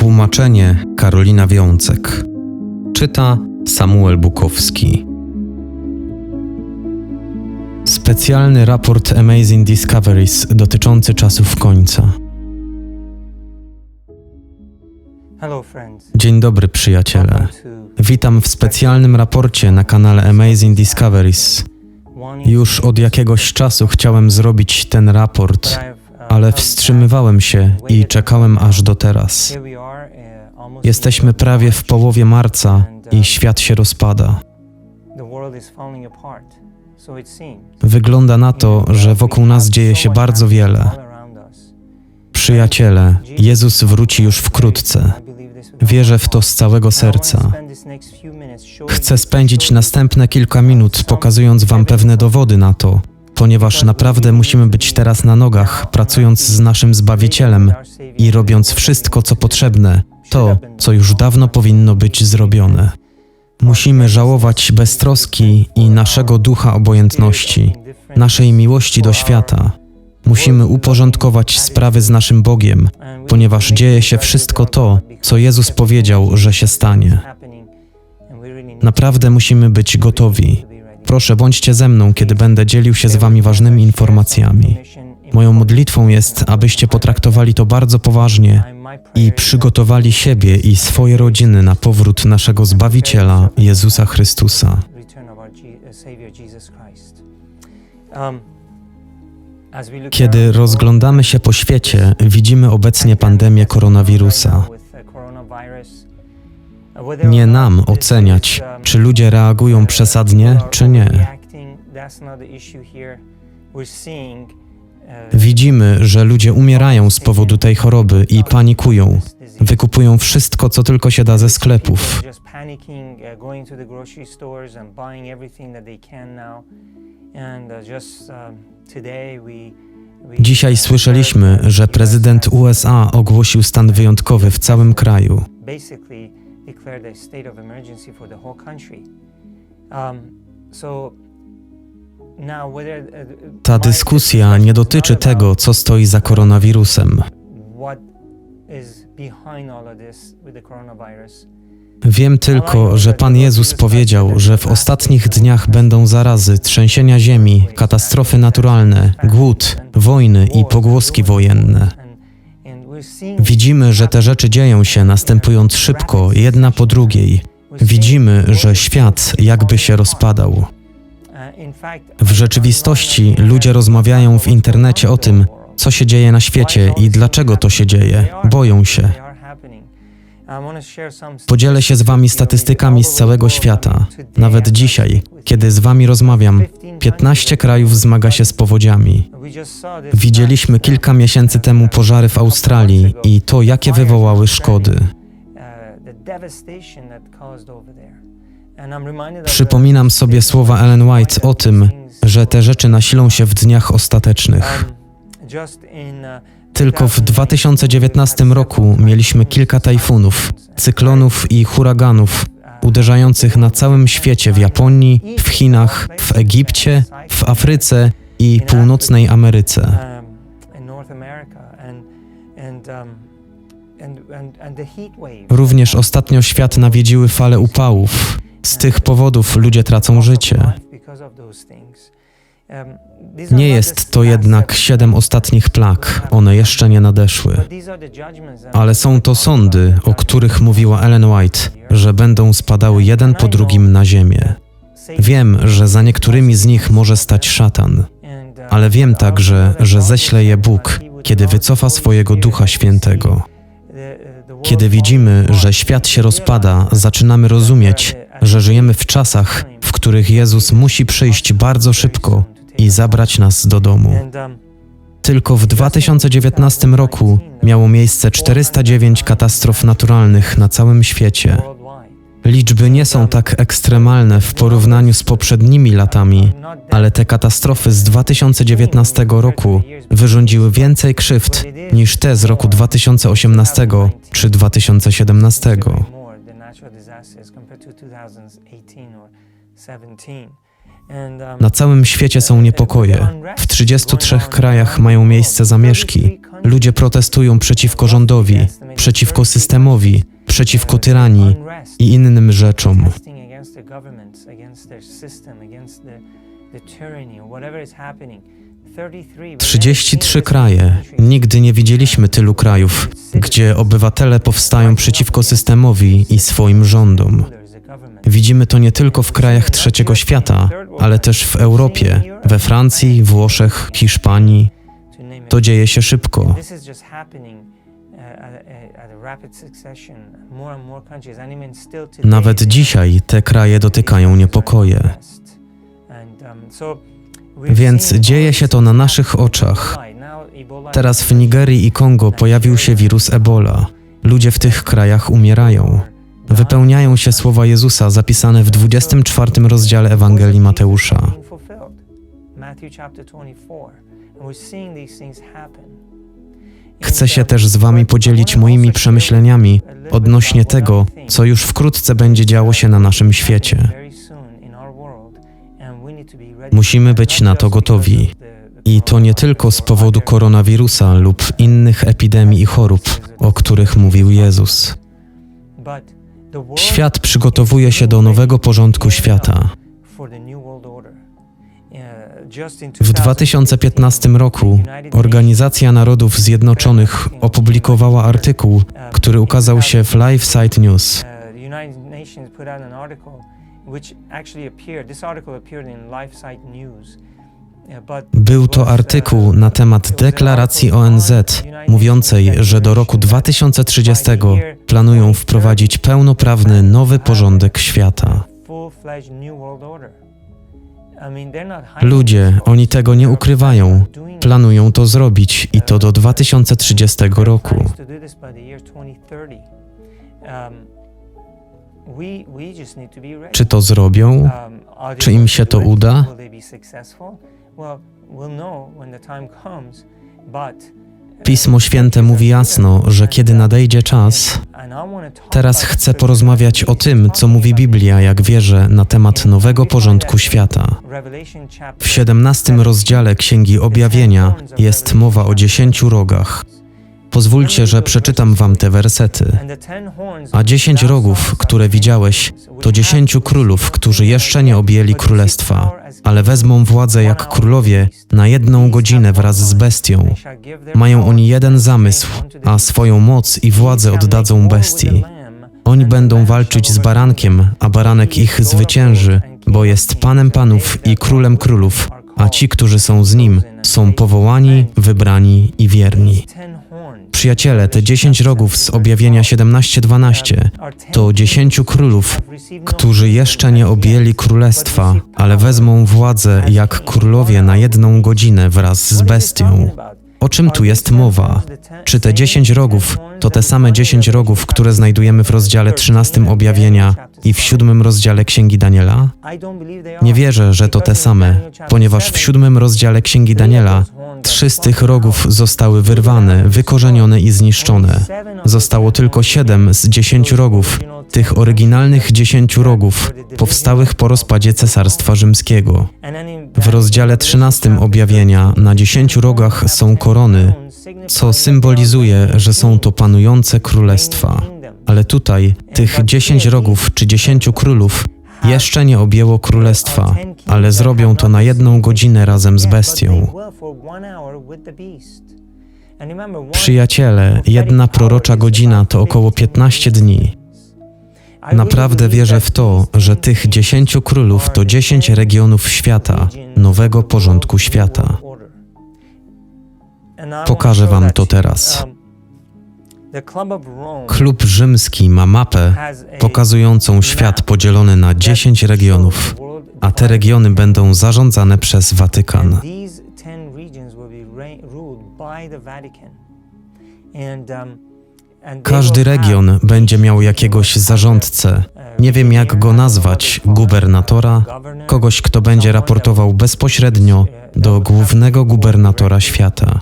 Tłumaczenie Karolina Wiącek. Czyta Samuel Bukowski. Specjalny raport Amazing Discoveries dotyczący czasów końca. Dzień dobry, przyjaciele. Witam w specjalnym raporcie na kanale Amazing Discoveries. Już od jakiegoś czasu chciałem zrobić ten raport, uh, ale wstrzymywałem się i czekałem aż do teraz. Jesteśmy prawie w połowie marca i świat się rozpada. Wygląda na to, że wokół nas dzieje się bardzo wiele. Przyjaciele, Jezus wróci już wkrótce. Wierzę w to z całego serca. Chcę spędzić następne kilka minut pokazując Wam pewne dowody na to, ponieważ naprawdę musimy być teraz na nogach, pracując z naszym Zbawicielem i robiąc wszystko, co potrzebne, to, co już dawno powinno być zrobione. Musimy żałować beztroski i naszego ducha obojętności, naszej miłości do świata. Musimy uporządkować sprawy z naszym Bogiem, ponieważ dzieje się wszystko to, co Jezus powiedział, że się stanie. Naprawdę musimy być gotowi. Proszę, bądźcie ze mną, kiedy będę dzielił się z Wami ważnymi informacjami. Moją modlitwą jest, abyście potraktowali to bardzo poważnie i przygotowali siebie i swoje rodziny na powrót naszego Zbawiciela, Jezusa Chrystusa. Kiedy rozglądamy się po świecie, widzimy obecnie pandemię koronawirusa. Nie nam oceniać, czy ludzie reagują przesadnie, czy nie. Widzimy, że ludzie umierają z powodu tej choroby i panikują. Wykupują wszystko, co tylko się da ze sklepów. Dzisiaj słyszeliśmy, że prezydent USA ogłosił stan wyjątkowy w całym kraju. Um, so Ta dyskusja nie dotyczy tego, co stoi za koronawirusem. Wiem tylko, że Pan Jezus powiedział, że w ostatnich dniach będą zarazy, trzęsienia ziemi, katastrofy naturalne, głód, wojny i pogłoski wojenne. Widzimy, że te rzeczy dzieją się, następując szybko, jedna po drugiej. Widzimy, że świat jakby się rozpadał. W rzeczywistości ludzie rozmawiają w internecie o tym, co się dzieje na świecie i dlaczego to się dzieje. Boją się. Podzielę się z Wami statystykami z całego świata. Nawet dzisiaj, kiedy z Wami rozmawiam, 15 krajów zmaga się z powodziami. Widzieliśmy kilka miesięcy temu pożary w Australii i to, jakie wywołały szkody. Przypominam sobie słowa Ellen White o tym, że te rzeczy nasilą się w dniach ostatecznych. Tylko w 2019 roku mieliśmy kilka tajfunów, cyklonów i huraganów uderzających na całym świecie w Japonii, w Chinach, w Egipcie, w Afryce i północnej Ameryce. Również ostatnio świat nawiedziły fale upałów. Z tych powodów ludzie tracą życie. Nie jest to jednak siedem ostatnich plag, one jeszcze nie nadeszły. Ale są to sądy, o których mówiła Ellen White, że będą spadały jeden po drugim na ziemię. Wiem, że za niektórymi z nich może stać szatan, ale wiem także, że ześle je Bóg, kiedy wycofa swojego Ducha Świętego. Kiedy widzimy, że świat się rozpada, zaczynamy rozumieć, że żyjemy w czasach, w których Jezus musi przyjść bardzo szybko i zabrać nas do domu. Tylko w 2019 roku miało miejsce 409 katastrof naturalnych na całym świecie. Liczby nie są tak ekstremalne w porównaniu z poprzednimi latami, ale te katastrofy z 2019 roku wyrządziły więcej krzywd niż te z roku 2018 czy 2017. um, Na całym świecie są niepokoje. W 33 krajach mają miejsce zamieszki. Ludzie protestują przeciwko rządowi, przeciwko systemowi, przeciwko tyranii i innym rzeczom. protesting against their governments, against their system, against the, the tyranny, or whatever is happening. 33 we've never 33 seen this kraje. Nigdy nie widzieliśmy tylu krajów, gdzie obywatele powstają przeciwko systemowi i swoim rządom. Widzimy to nie tylko w krajach trzeciego świata, ale też w Europie, we Francji, Włoszech, Hiszpanii. To dzieje się szybko. Happening uh. Nawet dzisiaj te kraje dotykają niepokoje. And, um, Więc dzieje się to na naszych oczach. Teraz w Nigerii i Kongo pojawił się wirus Ebola. Ludzie w tych krajach umierają. Wypełniają się słowa Jezusa zapisane w 24 rozdziale Ewangelii Mateusza. Chcę się też z Wami podzielić moimi przemyśleniami odnośnie tego, co już wkrótce będzie działo się na naszym świecie. Musimy być na to gotowi. I to nie tylko z powodu koronawirusa lub innych epidemii i chorób, o których mówił Jezus. Świat przygotowuje się do nowego porządku świata. W 2015 roku Organizacja Narodów Zjednoczonych opublikowała artykuł, który ukazał się w Live Site News. Był to artykuł na temat deklaracji ONZ, mówiącej, że do roku declaration that 2030 by the year planują wprowadzić pełnoprawny nowy porządek świata. Ludzie, oni tego nie ukrywają. Planują to zrobić i to do 2030 roku. Plans to do this by the year 2030. We- we just need to be ready. Czy to zrobią? Czy im się to uda? Pismo Święte mówi jasno, że kiedy nadejdzie czas, teraz chcę porozmawiać o tym, co mówi Biblia, jak wierzę, na temat nowego porządku świata. W 17 rozdziale Księgi Objawienia jest mowa o dziesięciu rogach. Pozwólcie, że przeczytam wam te wersety. A dziesięć rogów, które widziałeś, to dziesięciu królów, którzy jeszcze nie objęli królestwa, ale wezmą władzę jak królowie na jedną godzinę wraz z bestią. Mają oni jeden zamysł, a swoją moc i władzę oddadzą bestii. Oni będą walczyć z barankiem, a baranek ich zwycięży, bo jest Panem Panów i Królem Królów, a ci, którzy są z Nim, są powołani, wybrani i wierni. Przyjaciele, te dziesięć rogów z objawienia 17:12 to dziesięciu królów, którzy jeszcze nie objęli królestwa, ale wezmą władzę jak królowie na jedną godzinę wraz z bestią. O czym tu jest mowa? Czy te dziesięć rogów to te same dziesięć rogów, które znajdujemy w rozdziale 13 objawienia i w siódmym rozdziale Księgi Daniela? Nie wierzę, że to te same, ponieważ w siódmym rozdziale Księgi Daniela trzy z tych rogów zostały wyrwane, wykorzenione i zniszczone. Zostało tylko siedem z dziesięciu rogów, tych oryginalnych dziesięciu rogów, powstałych po rozpadzie Cesarstwa Rzymskiego. W rozdziale 13 objawienia na dziesięciu rogach są korony, co symbolizuje, że są to panujące królestwa. Ale tutaj tych dziesięć rogów czy dziesięciu królów jeszcze nie objęło królestwa, ale zrobią to na jedną godzinę razem z bestią. Przyjaciele, jedna prorocza godzina to około 15 dni. Naprawdę wierzę w to, że tych dziesięciu królów to dziesięć regionów świata, nowego porządku świata. Pokażę wam to teraz. Klub rzymski ma mapę pokazującą świat podzielony na 10 regionów, a te regiony będą zarządzane przez Watykan. Każdy region będzie miał jakiegoś zarządcę. Nie wiem jak go nazwać, gubernatora, kogoś, kto będzie raportował bezpośrednio do głównego gubernatora świata.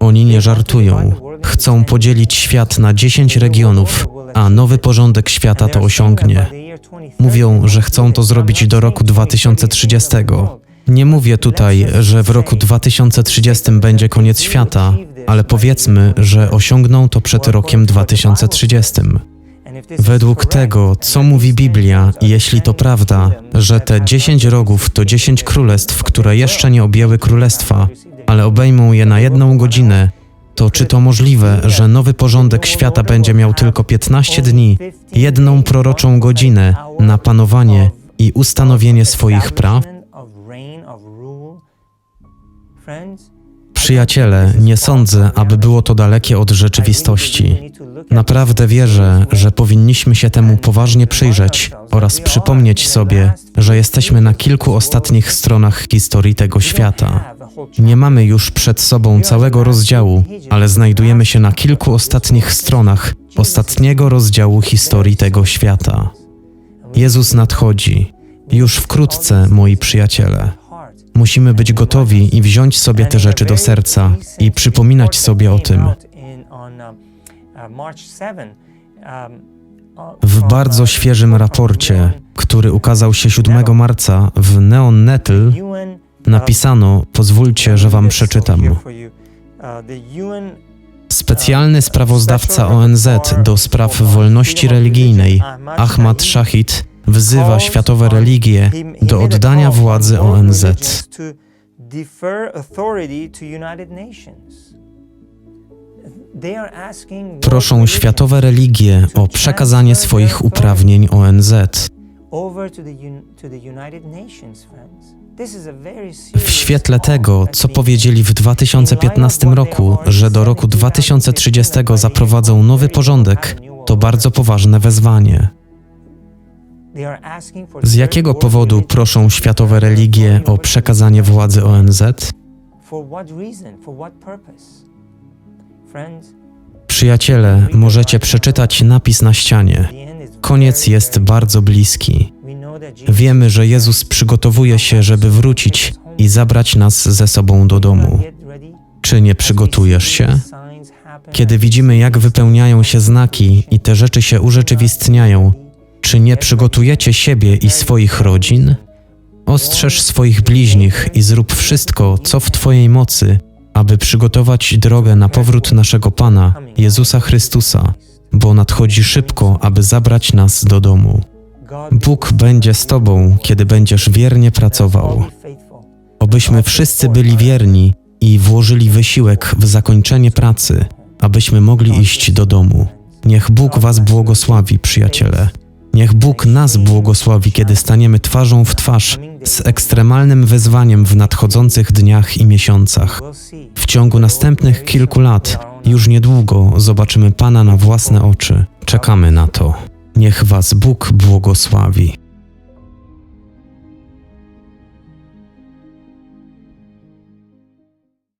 Oni nie żartują. Chcą podzielić świat na 10 regionów, a nowy porządek świata to osiągnie. Mówią, że chcą to zrobić do roku 2030, Nie mówię tutaj, że w roku 2030 będzie koniec świata, ale powiedzmy, że osiągną to przed rokiem 2030. Według tego, co mówi Biblia, jeśli to prawda, że te 10 rogów to 10 królestw, które jeszcze nie objęły królestwa, ale obejmą je na jedną godzinę, to czy to możliwe, że nowy porządek świata będzie miał tylko 15 dni, jedną proroczą godzinę na panowanie i ustanowienie swoich praw? Przyjaciele, nie sądzę, aby było to dalekie od rzeczywistości. Naprawdę wierzę, że powinniśmy się temu poważnie przyjrzeć oraz przypomnieć sobie, że jesteśmy na kilku ostatnich stronach historii tego świata. Nie mamy już przed sobą całego rozdziału, ale znajdujemy się na kilku ostatnich stronach ostatniego rozdziału historii tego świata. Jezus nadchodzi. Już wkrótce, moi przyjaciele. Musimy być gotowi i wziąć sobie te rzeczy do serca i przypominać sobie o tym. W bardzo świeżym raporcie, który ukazał się 7 marca w Neon Nettle, napisano, pozwólcie, że wam przeczytam. Specjalny sprawozdawca ONZ do spraw wolności religijnej, Ahmad Shahid, wzywa światowe religie do oddania władzy ONZ. Proszą światowe religie o przekazanie swoich uprawnień ONZ. W świetle tego, co powiedzieli w 2015 roku, że do roku 2030 zaprowadzą nowy porządek, to bardzo poważne wezwanie. Z jakiego powodu proszą światowe religie o przekazanie władzy ONZ? Przyjaciele, możecie przeczytać napis na ścianie. Koniec jest bardzo bliski. Wiemy, że Jezus przygotowuje się, żeby wrócić i zabrać nas ze sobą do domu. Czy nie przygotujesz się? Kiedy widzimy, jak wypełniają się znaki i te rzeczy się urzeczywistniają, czy nie przygotujecie siebie i swoich rodzin? Ostrzeż swoich bliźnich i zrób wszystko, co w Twojej mocy, aby przygotować drogę na powrót naszego Pana, Jezusa Chrystusa, bo nadchodzi szybko, aby zabrać nas do domu. Bóg będzie z Tobą, kiedy będziesz wiernie pracował. Obyśmy wszyscy byli wierni i włożyli wysiłek w zakończenie pracy, abyśmy mogli iść do domu. Niech Bóg Was błogosławi, przyjaciele. Niech Bóg nas błogosławi, kiedy staniemy twarzą w twarz z ekstremalnym wyzwaniem w nadchodzących dniach i miesiącach. W ciągu następnych kilku lat, już niedługo, zobaczymy Pana na własne oczy. Czekamy na to. Niech Was Bóg błogosławi.